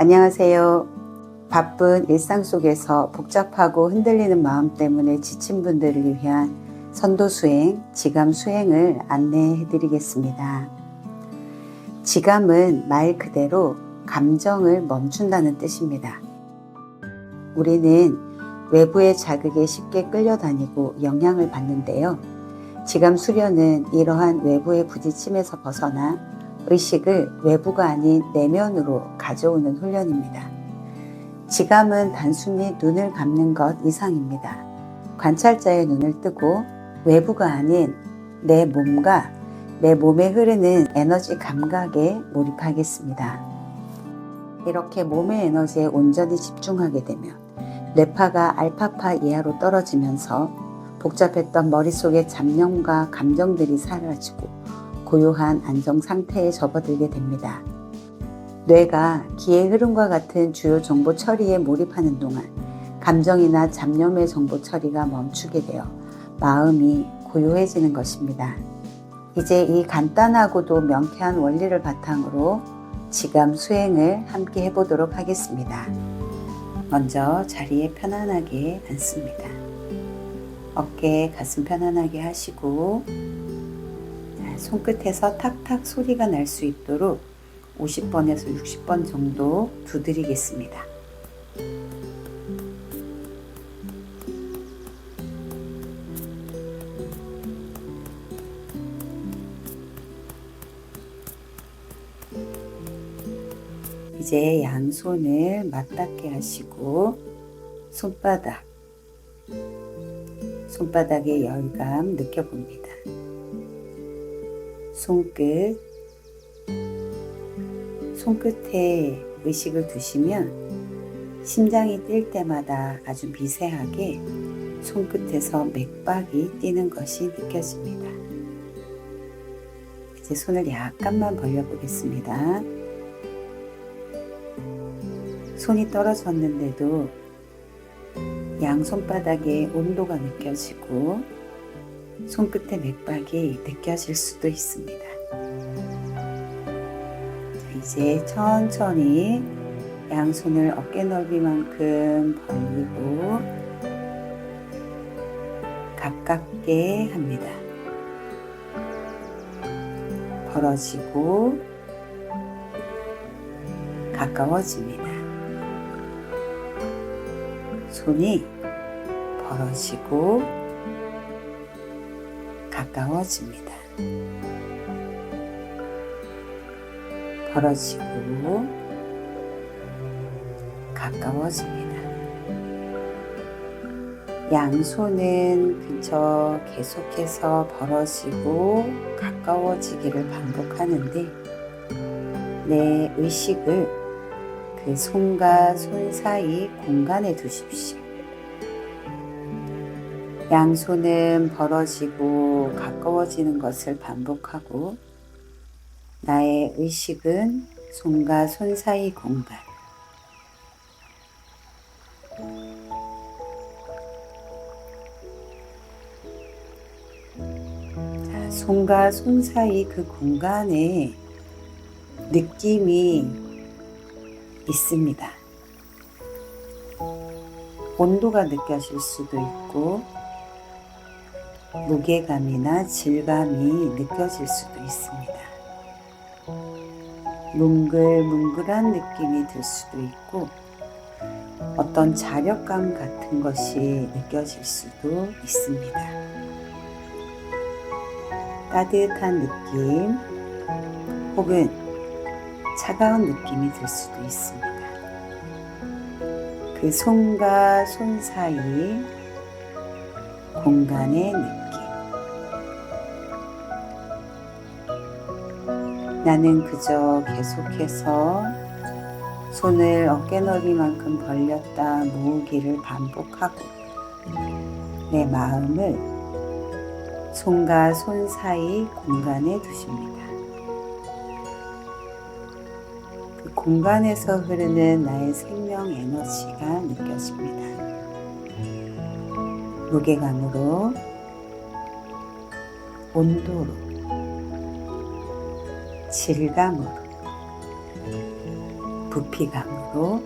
안녕하세요. 바쁜 일상 속에서 복잡하고 흔들리는 마음 때문에 지친 분들을 위한 선도 수행, 지감 수행을 안내해 드리겠습니다. 지감은 말 그대로 감정을 멈춘다는 뜻입니다. 우리는 외부의 자극에 쉽게 끌려다니고 영향을 받는데요. 지감 수련은 이러한 외부의 부딪힘에서 벗어나 의식을 외부가 아닌 내면으로 가져오는 훈련입니다. 지감은 단순히 눈을 감는 것 이상입니다. 관찰자의 눈을 뜨고 외부가 아닌 내 몸과 내 몸에 흐르는 에너지 감각에 몰입하겠습니다. 이렇게 몸의 에너지에 온전히 집중하게 되면 뇌파가 알파파 이하로 떨어지면서 복잡했던 머릿속의 잡념과 감정들이 사라지고 고요한 안정 상태에 접어들게 됩니다. 뇌가 기의 흐름과 같은 주요 정보 처리에 몰입하는 동안 감정이나 잡념의 정보 처리가 멈추게 되어 마음이 고요해지는 것입니다. 이제 이 간단하고도 명쾌한 원리를 바탕으로 지감 수행을 함께 해보도록 하겠습니다. 먼저 자리에 편안하게 앉습니다. 어깨, 가슴 편안하게 하시고 손끝에서 탁탁 소리가 날 수 있도록 50번에서 60번 정도 두드리겠습니다. 이제 양손을 맞닿게 하시고 손바닥, 손바닥의 열감 느껴봅니다. 손끝, 손끝에 의식을 두시면 심장이 뛸 때마다 아주 미세하게 손끝에서 맥박이 뛰는 것이 느껴집니다. 이제 손을 약간만 벌려보겠습니다. 손이 떨어졌는데도 양손바닥에 온도가 느껴지고 손끝의 맥박이 느껴질 수도 있습니다. 이제 천천히 양손을 어깨 넓이만큼 벌리고 가깝게 합니다. 벌어지고 가까워집니다. 손이 벌어지고 가까워집니다. 벌어지고 가까워집니다. 양손은 그저 계속해서 벌어지고 가까워지기를 반복하는데 내 의식을 그 손과 손 사이 공간에 두십시오. 양손은 벌어지고 가까워지는 것을 반복하고 나의 의식은 손과 손 사이 공간. 자, 손과 손 사이 그 공간에 느낌이 있습니다. 온도가 느껴질 수도 있고, 무게감이나 질감이 느껴질 수도 있습니다. 뭉글뭉글한 느낌이 들 수도 있고, 어떤 자력감 같은 것이 느껴질 수도 있습니다. 따뜻한 느낌 혹은 차가운 느낌이 들 수도 있습니다. 그 손과 손 사이 공간의 느낌. 나는 그저 계속해서 손을 어깨 넓이만큼 벌렸다 모으기를 반복하고 내 마음을 손과 손 사이 공간에 두십니다. 그 공간에서 흐르는 나의 생명 에너지가 느껴집니다. 무게감으로, 온도로, 질감으로, 부피감으로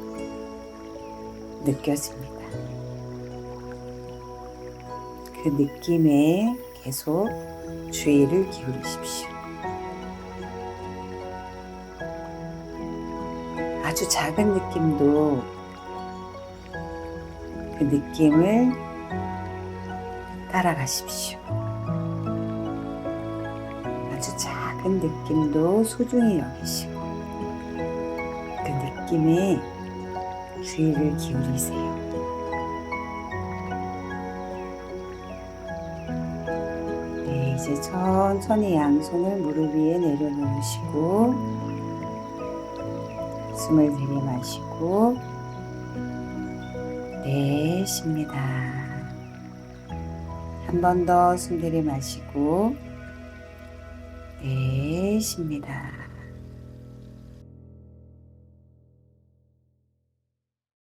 느껴집니다. 그 느낌에 계속 주의를 기울이십시오. 아주 작은 느낌도 그 느낌을 따라가십시오. 아주 작은 느낌도 소중히 여기시고 그 느낌에 주의를 기울이세요. 네, 이제 천천히 양손을 무릎 위에 내려놓으시고 숨을 들이마시고 내쉽니다. 한 번 더 숨 들이마시고 내쉽니다.